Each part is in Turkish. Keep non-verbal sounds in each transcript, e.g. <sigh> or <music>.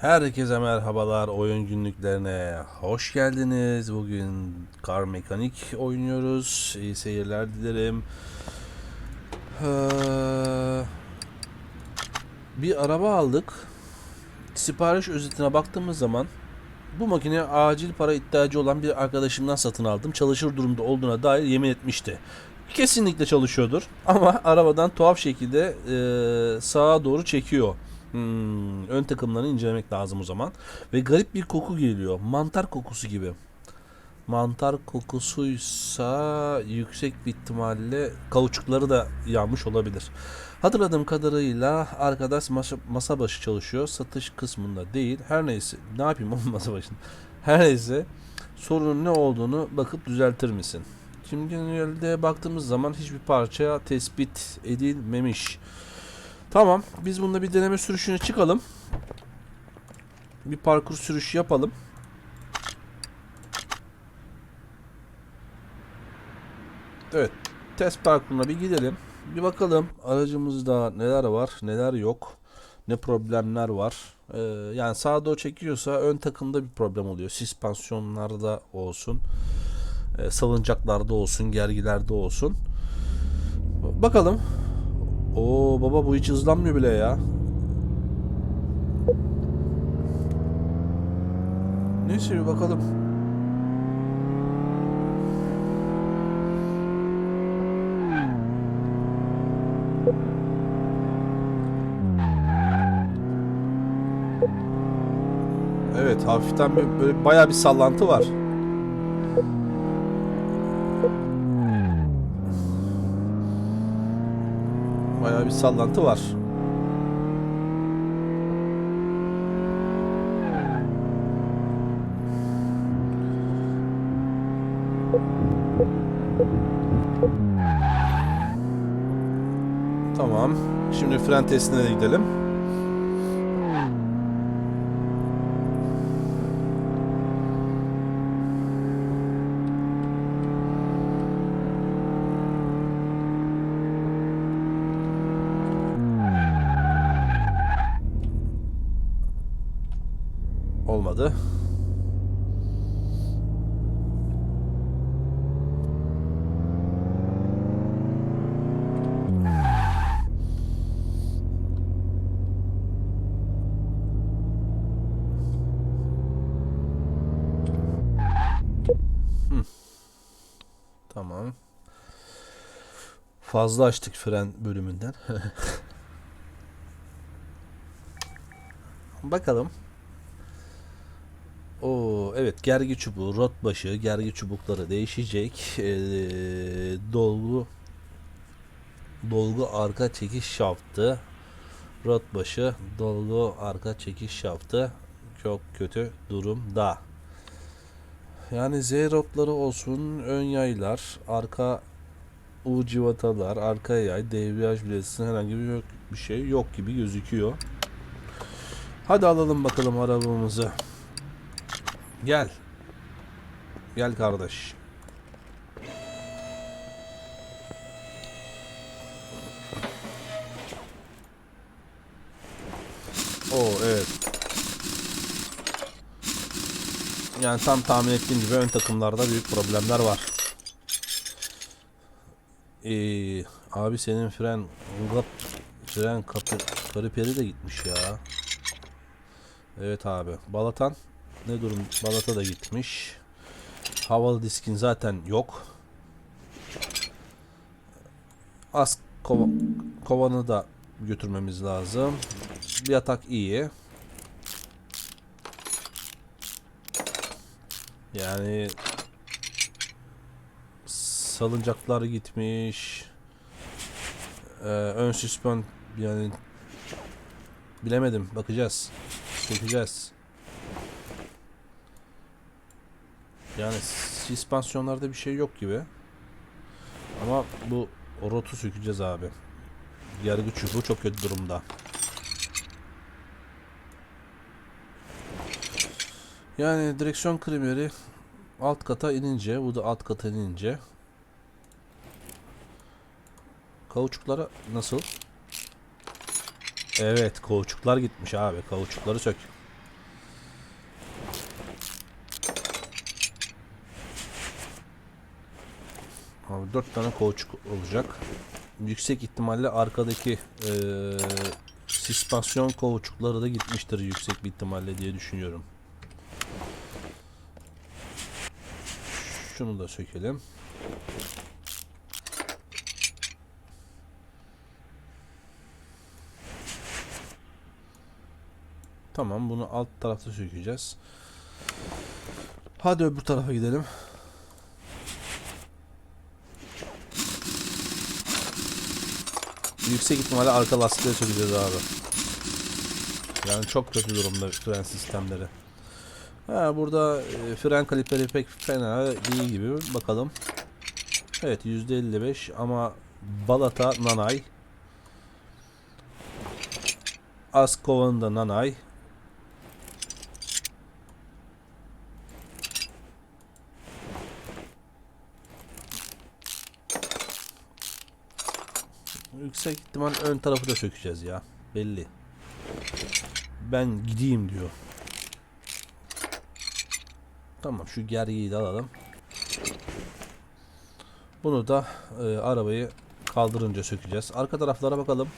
Herkese merhabalar oyun günlüklerine hoş geldiniz. Bugün Car Mekanik oynuyoruz. İyi seyirler dilerim. Ee, bir araba aldık. Sipariş özetine baktığımız zaman bu makine acil para ihtiyacı olan bir arkadaşımdan satın aldım. Çalışır durumda olduğuna dair yemin etmişti. Kesinlikle çalışıyordur ama arabadan tuhaf şekilde e, sağa doğru çekiyor. Hmm, ön takımlarını incelemek lazım o zaman. Ve garip bir koku geliyor. Mantar kokusu gibi. Mantar kokusuysa yüksek bir ihtimalle kauçukları da yanmış olabilir. Hatırladığım kadarıyla arkadaş masa, masa başı çalışıyor. Satış kısmında değil. Her neyse. Ne yapayım oğlum masa başında. Her neyse. Sorunun ne olduğunu bakıp düzeltir misin? Şimdi genelde baktığımız zaman hiçbir parça tespit edilmemiş. Tamam. Biz bunda bir deneme sürüşüne çıkalım. Bir parkur sürüşü yapalım. Evet. Test parkuruna bir gidelim. Bir bakalım aracımızda neler var, neler yok. Ne problemler var. Ee, yani sağa doğru çekiyorsa ön takımda bir problem oluyor. Süspansiyonlarda olsun. E, salıncaklarda olsun, gergilerde olsun. Bakalım. Oo baba bu hiç hızlanmıyor bile ya. Neyse bir bakalım. Evet hafiften bir, böyle bayağı bir sallantı var. Bir sallantı var. Tamam. Şimdi fren testine de gidelim. Olmadı. Tamam. Fazla açtık fren bölümünden. <laughs> Bakalım. Evet gergi çubuğu, rot başı, gergi çubukları değişecek. Ee, dolgu dolgu arka çekiş şaftı, rot başı, dolgu arka çekiş şaftı çok kötü durumda. Yani Z rotları olsun, ön yaylar, arka U civatalar, arka yay, debriyaj bilesi herhangi bir, bir şey yok gibi gözüküyor. Hadi alalım bakalım arabamızı. Gel. Gel kardeş. Oo evet. Yani tam tahmin ettiğim gibi ön takımlarda büyük problemler var. Ee, abi senin fren gap fren kapı kariperi de gitmiş ya. Evet abi. Balatan ne durum? Balata da gitmiş. Havalı diskin zaten yok. Az kova, kovanı da götürmemiz lazım. Bir atak iyi. Yani salıncaklar gitmiş. Ee, ön süspan yani bilemedim. Bakacağız. Sökeceğiz. Yani süspansiyonlarda bir şey yok gibi. Ama bu rotu sökeceğiz abi. Yargı çubuğu çok kötü durumda. Yani direksiyon krimeri alt kata inince, bu da alt kata inince Kauçuklara nasıl? Evet kauçuklar gitmiş abi. Kauçukları sök. Abi 4 tane kauçuk olacak. Yüksek ihtimalle arkadaki eee sispasyon kauçukları da gitmiştir yüksek bir ihtimalle diye düşünüyorum. Şunu da sökelim. Tamam bunu alt tarafta sökeceğiz. Hadi öbür tarafa gidelim. Yüksek ihtimalle arka lastikleri sökeceğiz abi. Yani çok kötü durumda fren sistemleri. Ha, burada e, fren kaliperi pek fena değil gibi. Bakalım. Evet %55 ama balata nanay. Askovan'ın da nanay. Yüksek ihtimal ön tarafı da sökeceğiz ya. Belli. Ben gideyim diyor. Tamam şu gergiyi de alalım. Bunu da e, arabayı kaldırınca sökeceğiz. Arka taraflara bakalım.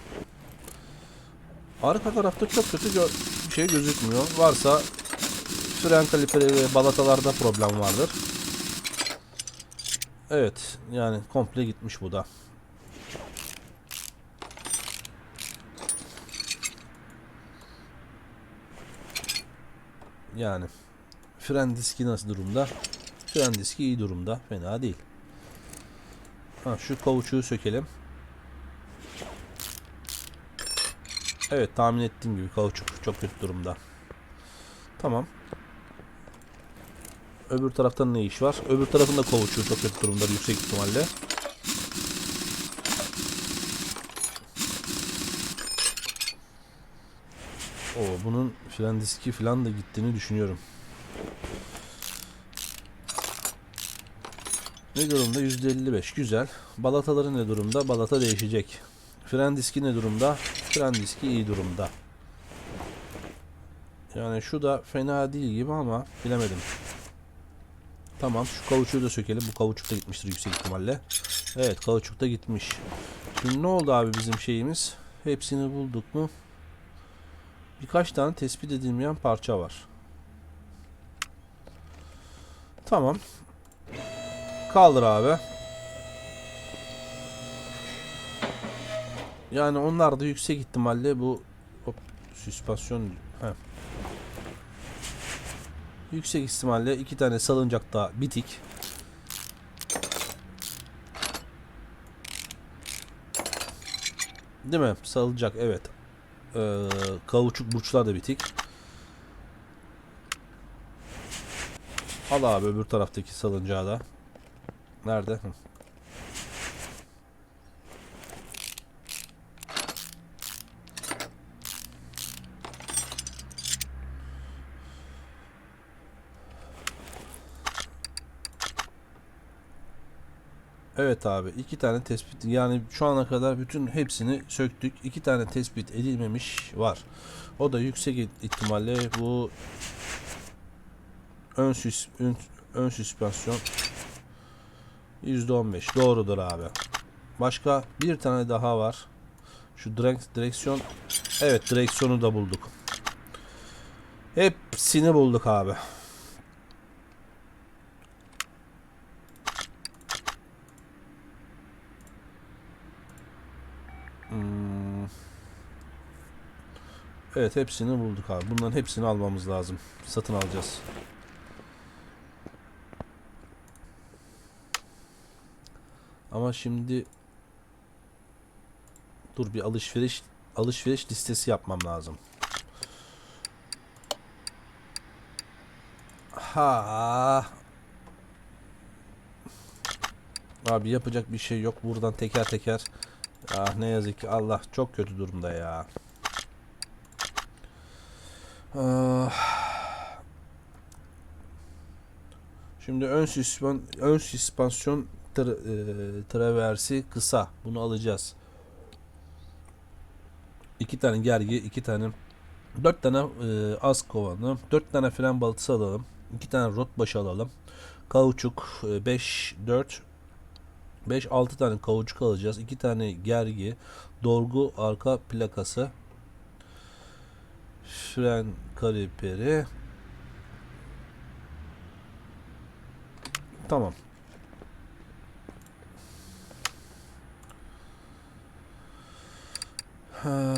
Arka tarafta çok kötü gö- şey gözükmüyor. Varsa fren kaliperi ve balatalarda problem vardır. Evet yani komple gitmiş bu da. Yani fren diski nasıl durumda? Fren diski iyi durumda. Fena değil. Ha, şu kauçuğu sökelim. Evet tahmin ettiğim gibi kauçuk çok kötü durumda. Tamam. Öbür taraftan ne iş var? Öbür tarafın da kauçuğu çok kötü durumda yüksek ihtimalle. O bunun fren diski falan da gittiğini düşünüyorum. Ne durumda? %55. Güzel. Balataları ne durumda? Balata değişecek. Fren diski ne durumda? Fren diski iyi durumda. Yani şu da fena değil gibi ama bilemedim. Tamam şu kauçuğu da sökelim. Bu kauçuk da gitmiştir yüksek ihtimalle. Evet kauçuk da gitmiş. Şimdi ne oldu abi bizim şeyimiz? Hepsini bulduk mu? Birkaç tane tespit edilmeyen parça var. Tamam. Kaldır abi. Yani onlar da yüksek ihtimalle bu hop, süspansiyon heh. Yüksek ihtimalle iki tane salıncak da bitik. Değil mi? Salıncak evet. Ee, kauçuk burçlar da bitik. Al abi öbür taraftaki salıncağı da. Nerede? Hı. Evet abi iki tane tespit yani şu ana kadar bütün hepsini söktük. iki tane tespit edilmemiş var. O da yüksek ihtimalle bu ön süs ön, ön süspansiyon %15 doğrudur abi. Başka bir tane daha var. Şu direk, direksiyon evet direksiyonu da bulduk. Hepsini bulduk abi. Evet hepsini bulduk abi. Bunların hepsini almamız lazım. Satın alacağız. Ama şimdi dur bir alışveriş alışveriş listesi yapmam lazım. Ha. Abi yapacak bir şey yok. Buradan teker teker Ah ne yazık ki Allah çok kötü durumda ya. Ah. Şimdi ön süspan ön süspansiyon tra- e, traversi kısa. Bunu alacağız. iki tane gergi, iki tane dört tane e, az kovanı, dört tane fren baltası alalım. iki tane rot başı alalım. Kauçuk 5 4 5 6 tane kauçuk alacağız. 2 tane gergi, dolgu arka plakası, fren kaliperi. Tamam. Ha,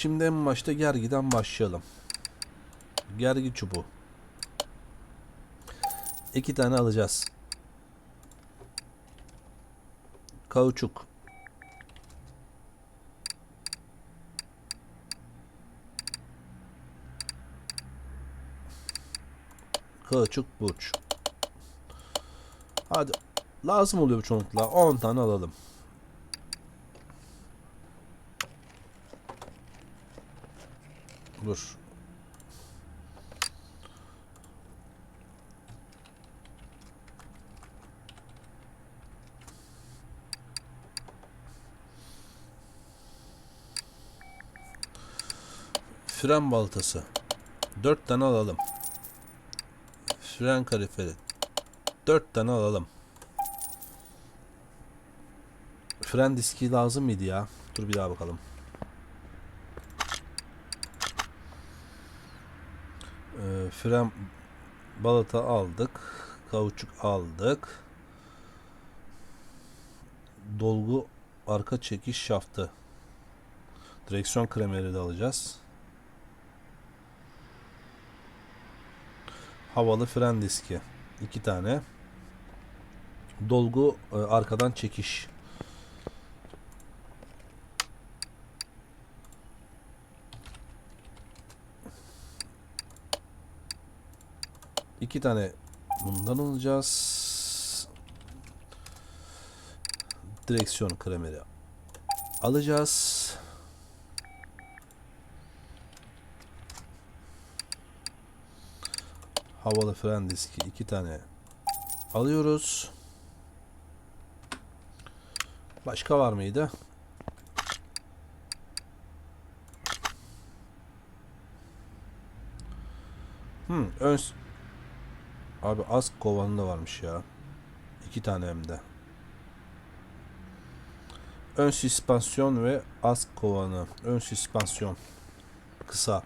Şimdi en başta gergiden başlayalım. Gergi çubuğu. İki tane alacağız. Kauçuk. Kauçuk burç. Hadi. Lazım oluyor bu çoğunlukla. 10 tane alalım. Dur. Fren baltası. 4 tane alalım. Fren kaliferi. 4 tane alalım. Fren diski lazım mıydı ya? Dur bir daha bakalım. Ee, fren balata aldık. Kauçuk aldık. Dolgu arka çekiş şaftı. Direksiyon kremeri de alacağız. Havalı fren diski. iki tane. Dolgu e, arkadan çekiş. İki tane bundan alacağız. Direksiyon kremeri alacağız. Havalı fren diski iki tane alıyoruz. Başka var mıydı? Hmm, ön Abi az kovanı da varmış ya. İki tane hem de. Ön süspansiyon ve az kovanı. Ön süspansiyon. Kısa.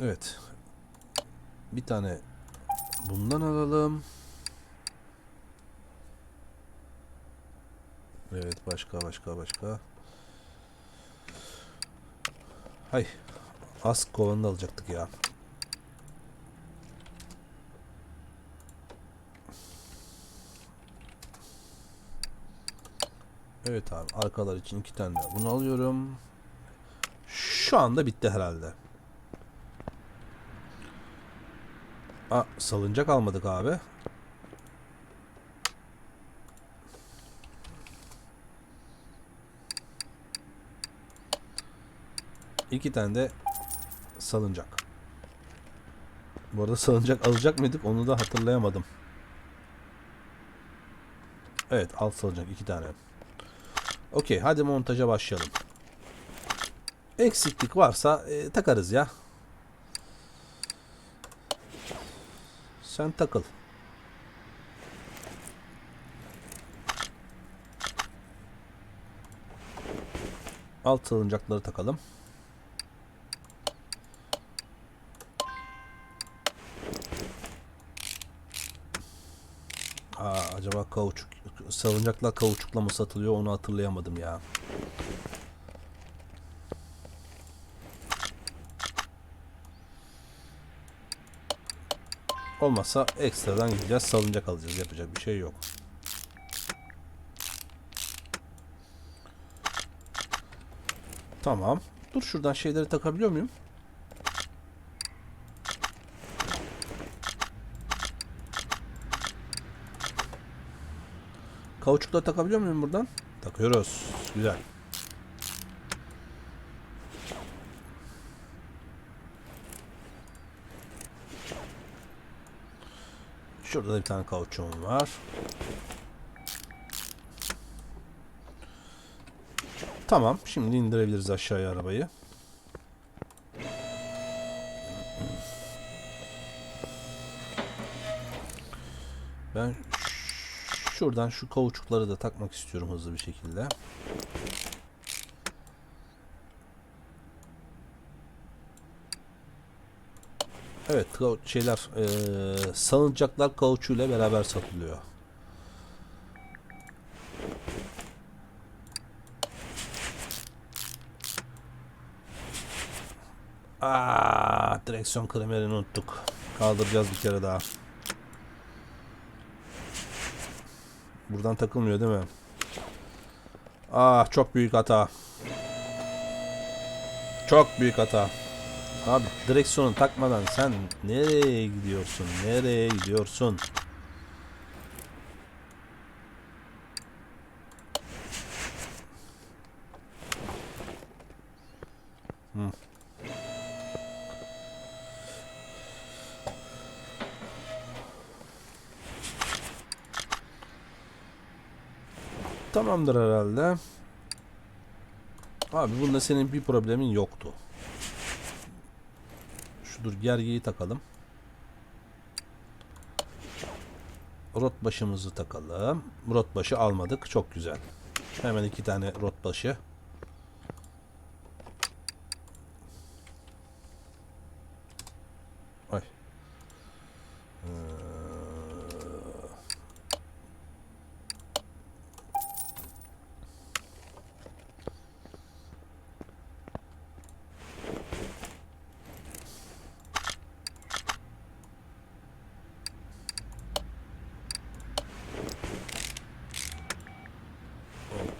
Evet. Bir tane bundan alalım. Evet başka başka başka. Hay. Az kovanı da alacaktık ya. Evet abi arkalar için iki tane daha bunu alıyorum. Şu anda bitti herhalde. Aa, salıncak almadık abi. İki tane de salıncak. Bu arada salıncak alacak mıydık onu da hatırlayamadım. Evet alt salıncak iki tane. Okey hadi montaja başlayalım. Eksiklik varsa e, takarız ya. Sen takıl. Alt salıncakları takalım. Aa, acaba kauçuk salıncaklar kauçukla mı satılıyor onu hatırlayamadım ya. Olmazsa ekstradan gideceğiz salıncak alacağız yapacak bir şey yok. Tamam. Dur şuradan şeyleri takabiliyor muyum? Kauçukla takabiliyor muyum buradan? Takıyoruz. Güzel. Şurada da bir tane kauçum var. Tamam. Şimdi indirebiliriz aşağıya arabayı. Ben şuradan şu kauçukları da takmak istiyorum hızlı bir şekilde. Evet, şeyler, eee salıncaklar kauçuyla beraber satılıyor. Aa, direksiyon kremerini unuttuk. Kaldıracağız bir kere daha. Buradan takılmıyor değil mi? Ah, çok büyük hata. Çok büyük hata. Abi direksiyonu takmadan sen nereye gidiyorsun? Nereye gidiyorsun? Tamamdır herhalde. Abi bunda senin bir problemin yoktu. Şudur gergeyi takalım. Rot başımızı takalım. Rot başı almadık. Çok güzel. Hemen iki tane rot başı. Ay. Ee,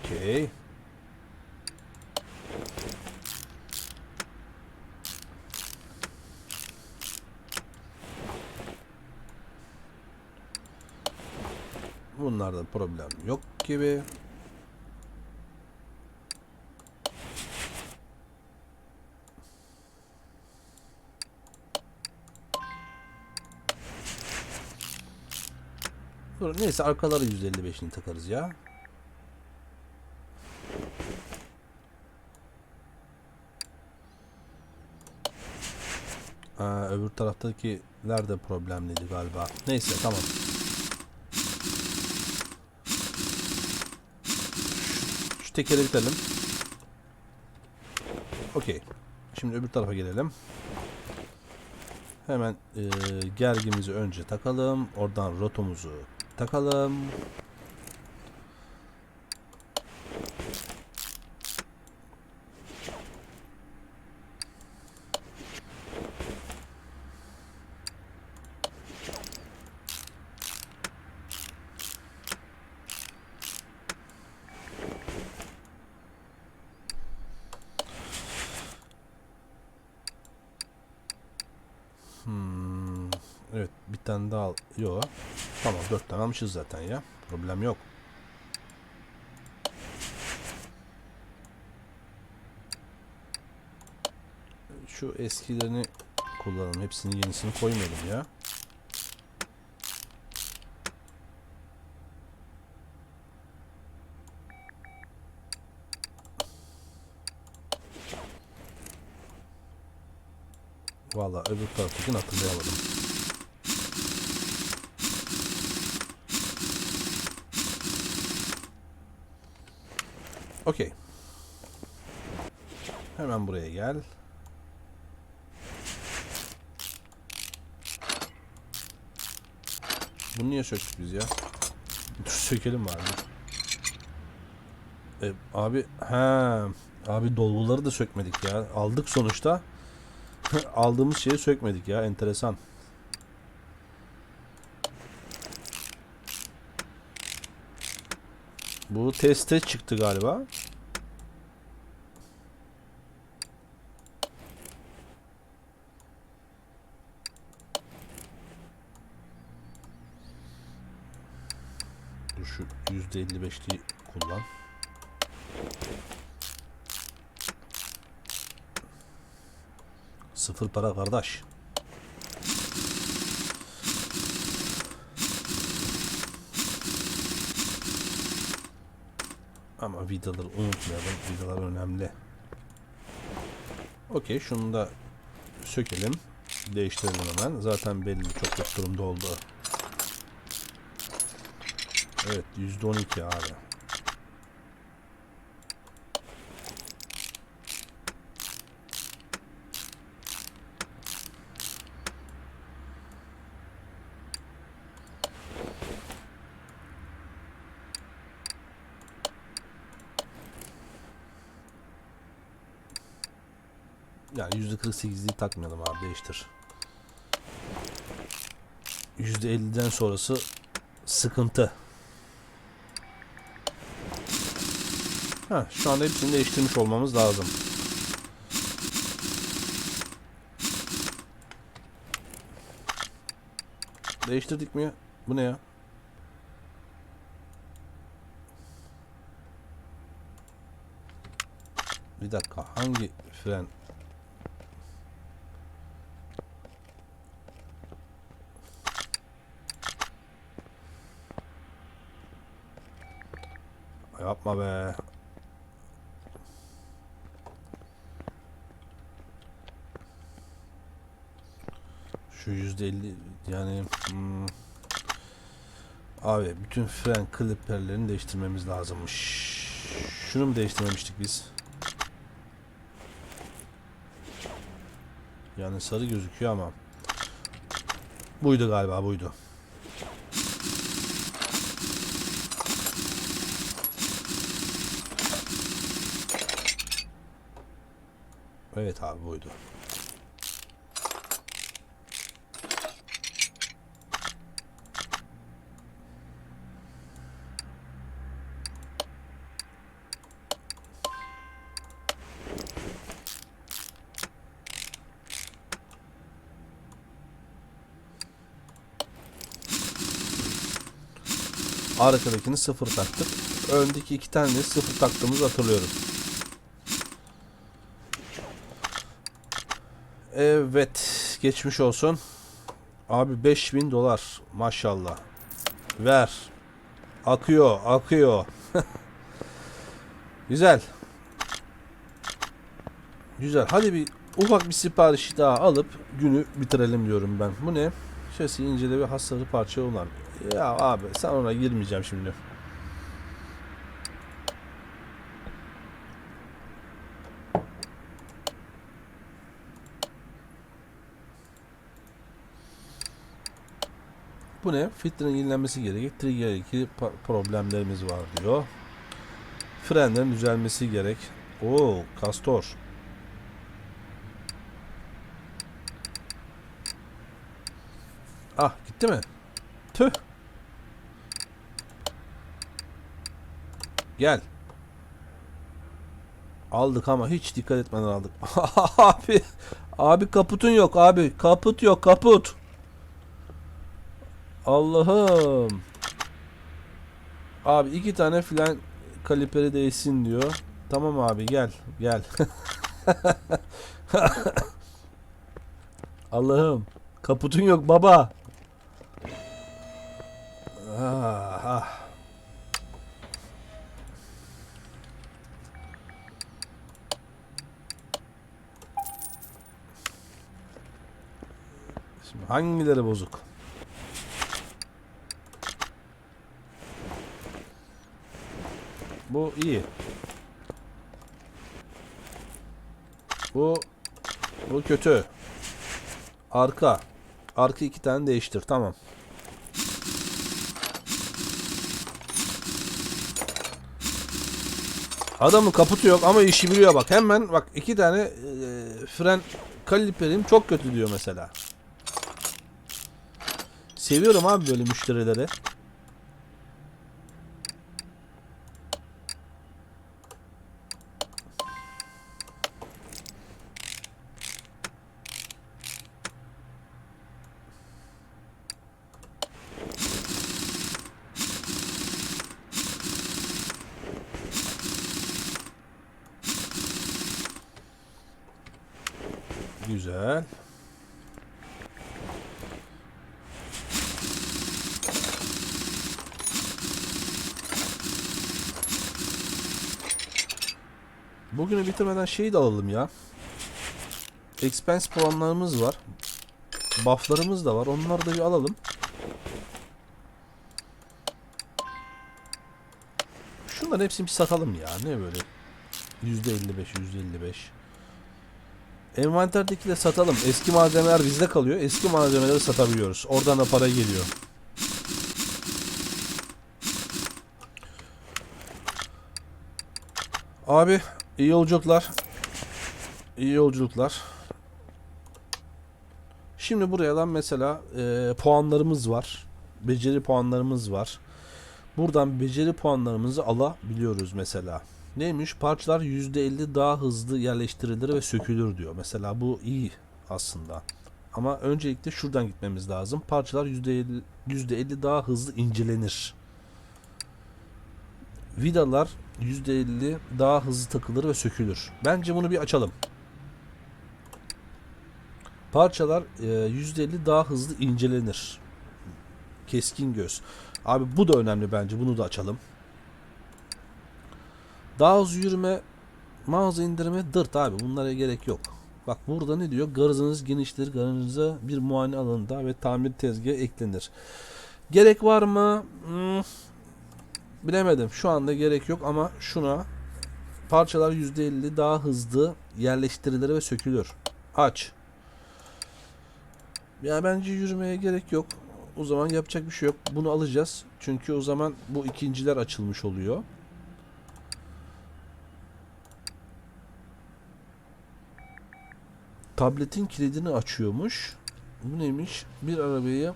Okey. Bunlarda problem yok gibi. Neyse arkaları 155'ini takarız ya. Aa, öbür taraftakiler de problemliydi galiba. Neyse tamam. Tekeri bitelim. Okey. Şimdi öbür tarafa gelelim. Hemen e, gergimizi önce takalım. Oradan rotumuzu takalım. Hmm, evet bir tane daha al. Yok. Tamam dört tane almışız zaten ya. Problem yok. Şu eskilerini kullanalım. Hepsini yenisini koymayalım ya. Valla öbür taraftakini hatırlayamadım. Okey. Hemen buraya gel. Bunu niye söktük biz ya? Dur sökelim bari. E, abi ha abi dolguları da sökmedik ya. Aldık sonuçta. <laughs> Aldığımız şeyi sökmedik ya. Enteresan. Bu teste çıktı galiba. 5'li kullan. Sıfır para kardeş. Ama vidaları unutmayalım. Vidalar önemli. Okey şunu da sökelim. Değiştirelim hemen. Zaten belli çok kötü durumda oldu. Evet %12 abi. Yani %48'liği takmayalım abi değiştir. %50'den sonrası sıkıntı. Ha, şu anda hepsini değiştirmiş olmamız lazım. Değiştirdik mi? Bu ne ya? Bir dakika hangi fren Yapma be. Şu yüzde elli yani hmm. Abi bütün fren kliperlerini değiştirmemiz lazımmış. Şunu mu değiştirmemiştik biz? Yani sarı gözüküyor ama buydu galiba buydu. Evet abi buydu. Arkadakini sıfır taktık. Öndeki iki tane de sıfır taktığımızı hatırlıyorum. Evet. Geçmiş olsun. Abi 5000 dolar. Maşallah. Ver. Akıyor. Akıyor. <laughs> Güzel. Güzel. Hadi bir ufak bir sipariş daha alıp günü bitirelim diyorum ben. Bu ne? Şasi incele ve hasarı parça olan. Ya abi sen ona girmeyeceğim şimdi. Bu ne? Filtrenin yenilenmesi gerek. Trigger 2 problemlerimiz var diyor. Frenlerin düzelmesi gerek. Oo, Castor. Ah, gitti mi? Tüh. Gel. Aldık ama hiç dikkat etmeden aldık. <laughs> abi, abi kaputun yok abi. Kaput yok, kaput. Allah'ım. Abi iki tane filan kaliperi değsin diyor. Tamam abi gel gel. <laughs> Allah'ım. Kaputun yok baba. Ah, ah. Şimdi hangileri bozuk? Bu iyi. Bu bu kötü. Arka. Arka iki tane değiştir. Tamam. Adamın kaputu yok ama işi biliyor bak. Hemen bak iki tane e, fren kaliperim çok kötü diyor mesela. Seviyorum abi böyle müşterileri. Şeyi de alalım ya. Expense puanlarımız var. Bufflarımız da var. Onları da bir alalım. Şunların hepsini bir satalım ya. Ne böyle? %55, %55. Envanterdeki de satalım. Eski malzemeler bizde kalıyor. Eski malzemeleri satabiliyoruz. Oradan da para geliyor. Abi iyi yolculuklar. İyi yolculuklar. Şimdi buradan mesela e, puanlarımız var. Beceri puanlarımız var. Buradan beceri puanlarımızı alabiliyoruz mesela. Neymiş? Parçalar %50 daha hızlı yerleştirilir ve sökülür diyor. Mesela bu iyi aslında. Ama öncelikle şuradan gitmemiz lazım. Parçalar %50, %50 daha hızlı incelenir. Vidalar %50 daha hızlı takılır ve sökülür. Bence bunu bir açalım. Parçalar e, %50 daha hızlı incelenir. Keskin göz. Abi bu da önemli bence. Bunu da açalım. Daha hızlı yürüme, mağaza indirme, dırt abi. Bunlara gerek yok. Bak burada ne diyor? Garajınız geniştir. Garajınıza bir muayene alanında ve tamir tezgahı eklenir. Gerek var mı? Hmm, bilemedim. Şu anda gerek yok ama şuna parçalar %50 daha hızlı yerleştirilir ve sökülür. Aç. Ya bence yürümeye gerek yok. O zaman yapacak bir şey yok. Bunu alacağız. Çünkü o zaman bu ikinciler açılmış oluyor. Tabletin kilidini açıyormuş. Bu neymiş? Bir arabayı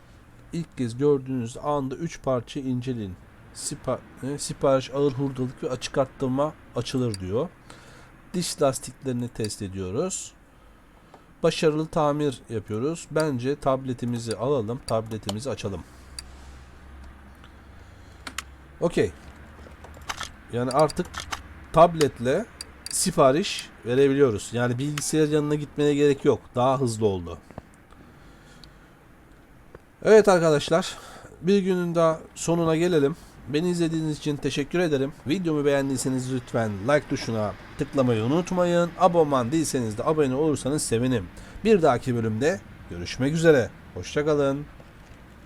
ilk kez gördüğünüz anda 3 parça inceleyin. Sipa e, sipariş, ağır hurdalık ve açık arttırma açılır diyor. Diş lastiklerini test ediyoruz. Başarılı tamir yapıyoruz. Bence tabletimizi alalım. Tabletimizi açalım. Okey. Yani artık tabletle sipariş verebiliyoruz. Yani bilgisayar yanına gitmeye gerek yok. Daha hızlı oldu. Evet arkadaşlar. Bir günün daha sonuna gelelim. Beni izlediğiniz için teşekkür ederim. Videomu beğendiyseniz lütfen like tuşuna tıklamayı unutmayın. Abonman değilseniz de abone olursanız sevinirim. Bir dahaki bölümde görüşmek üzere. Hoşçakalın.